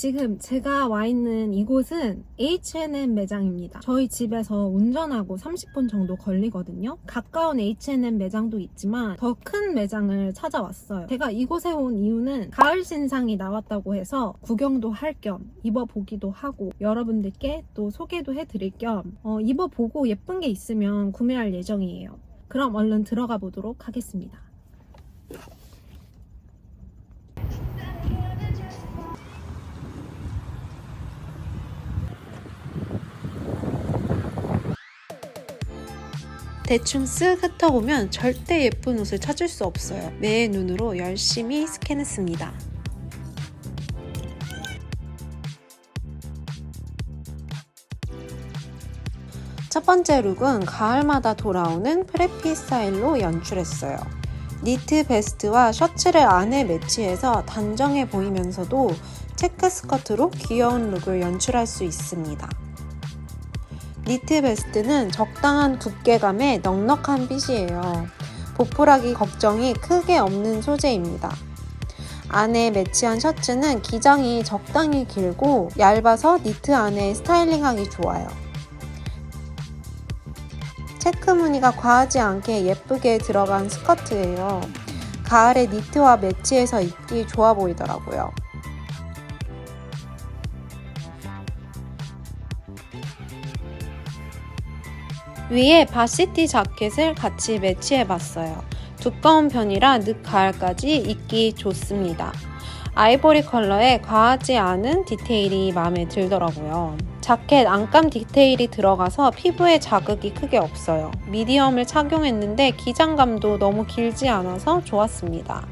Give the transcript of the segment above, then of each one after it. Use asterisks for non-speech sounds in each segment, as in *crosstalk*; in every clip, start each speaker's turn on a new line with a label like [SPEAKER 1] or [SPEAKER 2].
[SPEAKER 1] 지금 제가 와 있는 이곳은 H&M 매장입니다. 저희 집에서 운전하고 30분 정도 걸리거든요. 가까운 H&M 매장도 있지만 더 큰 매장을 찾아왔어요. 제가 이곳에 온 이유는 가을 신상이 나왔다고 해서 구경도 할 겸 입어보기도 하고 여러분들께 또 소개도 해드릴 겸 어, 입어보고 예쁜 게 있으면 구매할 예정이에요. 그럼 얼른 들어가 보도록 하겠습니다. 대충 쓱 흩어보면 절대 예쁜 옷을 찾을 수 없어요. 내 눈으로 열심히 스캔했습니다. 첫 번째 룩은 가을마다 돌아오는 프레피 스타일로 연출했어요. 니트 베스트와 셔츠를 안에 매치해서 단정해 보이면서도 체크 스커트로 귀여운 룩을 연출할 수 있습니다. 니트 베스트는 적당한 두께감의 넉넉한 핏이에요. 보풀하기 걱정이 크게 없는 소재입니다. 안에 매치한 셔츠는 기장이 적당히 길고 얇아서 니트 안에 스타일링하기 좋아요. 체크 무늬가 과하지 않게 예쁘게 들어간 스커트예요. 가을에 니트와 매치해서 입기 좋아 보이더라고요. 위에 바시티 자켓을 같이 매치해봤어요. 두꺼운 편이라 늦 가을까지 입기 좋습니다. 아이보리 컬러에 과하지 않은 디테일이 마음에 들더라고요. 자켓 안감 디테일이 들어가서 피부에 자극이 크게 없어요. 미디엄을 착용했는데 기장감도 너무 길지 않아서 좋았습니다.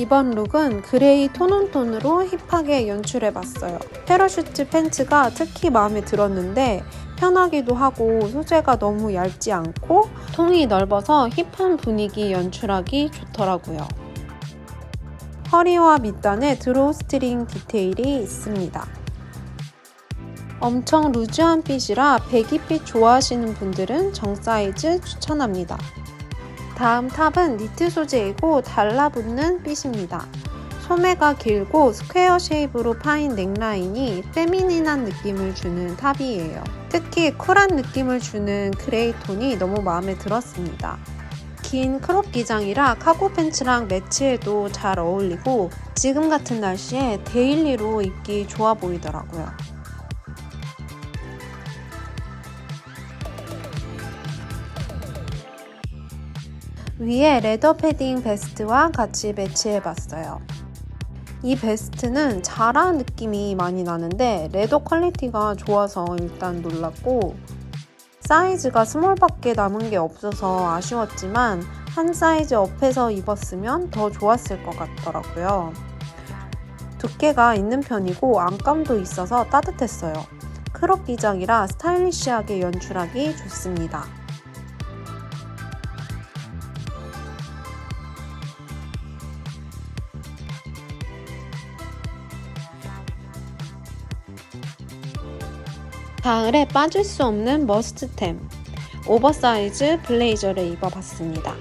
[SPEAKER 1] 이번 룩은 그레이 톤온톤으로 힙하게 연출해봤어요. 패러슈트 팬츠가 특히 마음에 들었는데 편하기도 하고 소재가 너무 얇지 않고 통이 넓어서 힙한 분위기 연출하기 좋더라고요. 허리와 밑단에 드로우 스트링 디테일이 있습니다. 엄청 루즈한 핏이라 배기핏 좋아하시는 분들은 정 사이즈 추천합니다. 다음 탑은 니트 소재이고 달라붙는 핏입니다. 소매가 길고 스퀘어 쉐입으로 파인 넥라인이 페미닌한 느낌을 주는 탑이에요. 특히 쿨한 느낌을 주는 그레이 톤이 너무 마음에 들었습니다. 긴 크롭 기장이라 카고 팬츠랑 매치해도 잘 어울리고 지금 같은 날씨에 데일리로 입기 좋아 보이더라고요. 위에 레더 패딩 베스트와 같이 매치해봤어요. 이 베스트는 자라 느낌이 많이 나는데 레더 퀄리티가 좋아서 일단 놀랐고 사이즈가 스몰밖에 남은 게 없어서 아쉬웠지만 한 사이즈 업해서 입었으면 더 좋았을 것 같더라고요. 두께가 있는 편이고 안감도 있어서 따뜻했어요. 크롭 기장이라 스타일리시하게 연출하기 좋습니다. 가을에 빠질 수 없는 머스트템 오버사이즈 블레이저를 입어봤습니다.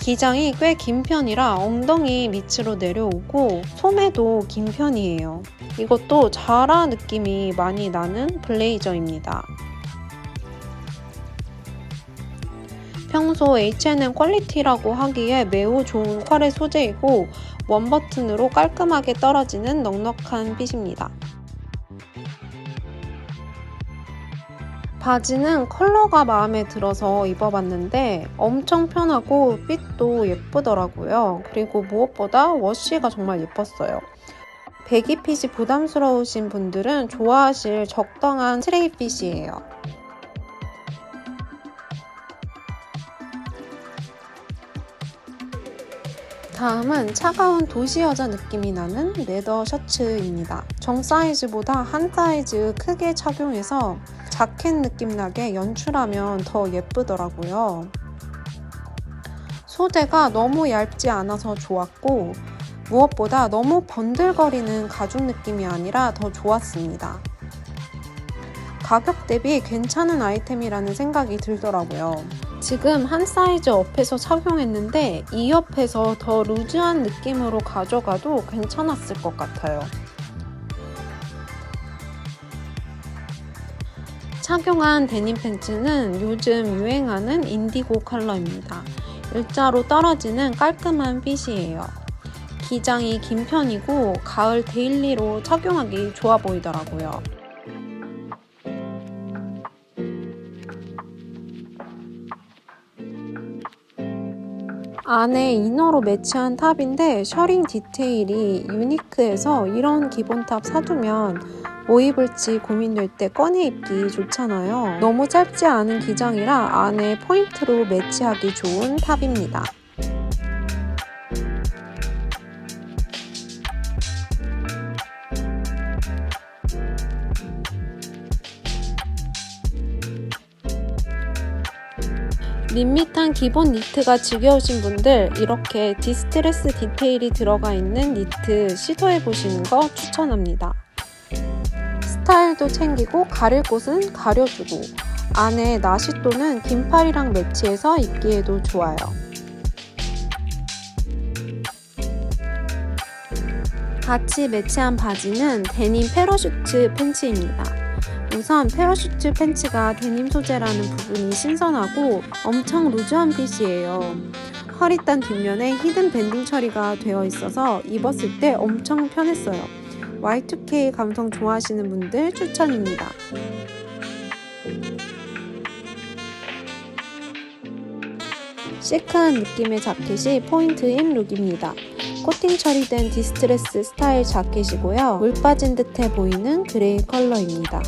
[SPEAKER 1] 기장이 꽤 긴 편이라 엉덩이 밑으로 내려오고 소매도 긴 편이에요. 이것도 자라 느낌이 많이 나는 블레이저입니다. 평소 H&M 퀄리티라고 하기에 매우 좋은 퀄의 소재이고 원 버튼으로 깔끔하게 떨어지는 넉넉한 핏입니다. 바지는 컬러가 마음에 들어서 입어봤는데 엄청 편하고 핏도 예쁘더라고요. 그리고 무엇보다 워시가 정말 예뻤어요. 배기 핏이 부담스러우신 분들은 좋아하실 적당한 트레이 핏이에요. 다음은 차가운 도시 여자 느낌이 나는 레더 셔츠입니다. 정 사이즈보다 한 사이즈 크게 착용해서 자켓 느낌 나게 연출하면 더 예쁘더라고요. 소재가 너무 얇지 않아서 좋았고 무엇보다 너무 번들거리는 가죽 느낌이 아니라 더 좋았습니다. 가격 대비 괜찮은 아이템이라는 생각이 들더라고요. 지금 한 사이즈 업해서 착용했는데 이 옆에서 더 루즈한 느낌으로 가져가도 괜찮았을 것 같아요. 착용한 데님 팬츠는 요즘 유행하는 인디고 컬러입니다. 일자로 떨어지는 깔끔한 핏이에요. 기장이 긴 편이고 가을 데일리로 착용하기 좋아 보이더라고요. 안에 이너로 매치한 탑인데 셔링 디테일이 유니크해서 이런 기본 탑 사두면 뭐 입을지 고민될 때 꺼내 입기 좋잖아요. 너무 짧지 않은 기장이라 안에 포인트로 매치하기 좋은 탑입니다. 밋밋한 기본 니트가 지겨우신 분들 이렇게 디스트레스 디테일이 들어가 있는 니트 시도해 보시는 거 추천합니다. 스타일도 챙기고 가릴 곳은 가려주고 안에 나시 또는 긴팔이랑 매치해서 입기에도 좋아요. 같이 매치한 바지는 데님 패러슈트 팬츠입니다. 우선 패러슈트 팬츠가 데님 소재라는 부분이 신선하고 엄청 루즈한 핏이에요. 허리단 뒷면에 히든 밴딩 처리가 되어 있어서 입었을 때 엄청 편했어요. Y2K 감성 좋아하시는 분들 추천입니다. 시크한 느낌의 자켓이 포인트인 룩입니다. 코팅 처리된 디스트레스 스타일 자켓이고요. 물 빠진 듯해 보이는 그레이 컬러입니다.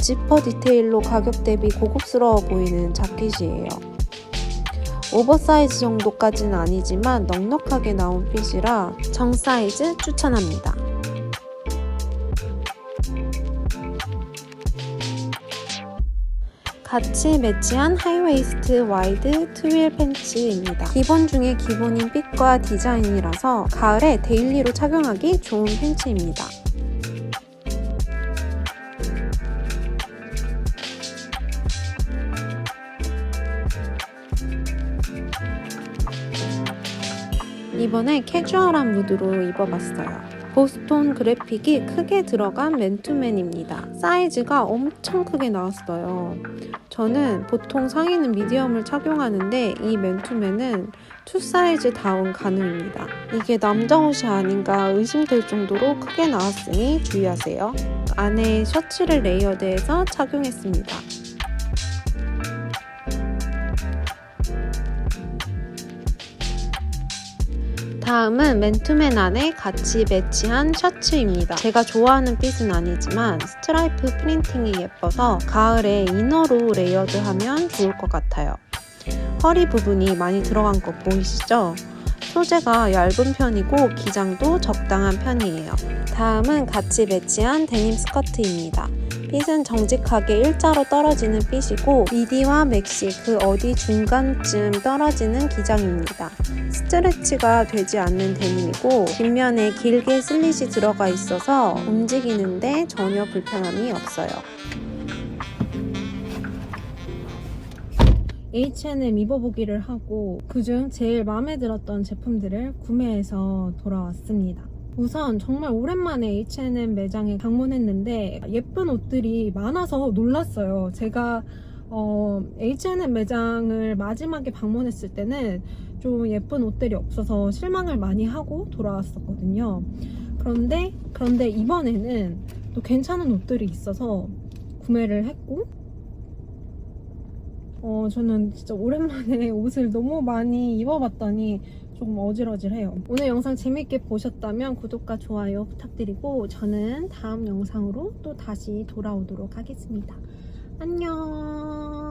[SPEAKER 1] 지퍼 디테일로 가격 대비 고급스러워 보이는 자켓이에요. 오버사이즈 정도까지는 아니지만 넉넉하게 나온 핏이라 정 사이즈 추천합니다. 같이 매치한 하이웨이스트 와이드 트윌 팬츠입니다. 기본 중에 기본인 핏과 디자인이라서 가을에 데일리로 착용하기 좋은 팬츠입니다. 이번에 캐주얼한 무드로 입어봤어요. 보스톤 그래픽이 크게 들어간 맨투맨입니다. 사이즈가 엄청 크게 나왔어요. 저는 보통 상의는 미디엄을 착용하는데 이 맨투맨은 투 사이즈 다운 가능입니다. 이게 남자 옷이 아닌가 의심될 정도로 크게 나왔으니 주의하세요. 안에 셔츠를 레이어드해서 착용했습니다. 다음은 맨투맨 안에 같이 매치한 셔츠입니다. 제가 좋아하는 핏은 아니지만 스트라이프 프린팅이 예뻐서 가을에 이너로 레이어드하면 좋을 것 같아요. 허리 부분이 많이 들어간 거 보이시죠? 소재가 얇은 편이고 기장도 적당한 편이에요. 다음은 같이 매치한 데님 스커트입니다. 핏은 정직하게 일자로 떨어지는 핏이고 미디와 맥시 그 어디 중간쯤 떨어지는 기장입니다. 스트레치가 되지 않는 데님이고 뒷면에 길게 슬릿이 들어가 있어서 움직이는데 전혀 불편함이 없어요. H&M 입어보기를 하고 그중 제일 마음에 들었던 제품들을 구매해서 돌아왔습니다. 우선 정말 오랜만에 H&M 매장에 방문했는데 예쁜 옷들이 많아서 놀랐어요. 제가 어, H&M 매장을 마지막에 방문했을 때는 좀 예쁜 옷들이 없어서 실망을 많이 하고 돌아왔었거든요. 그런데 그런데 이번에는 또 괜찮은 옷들이 있어서 구매를 했고 어, 저는 진짜 오랜만에 *laughs* 옷을 너무 많이 입어봤더니 조금 어질어질해요. 오늘 영상 재밌게 보셨다면 구독과 좋아요 부탁드리고 저는 다음 영상으로 또 다시 돌아오도록 하겠습니다. 안녕.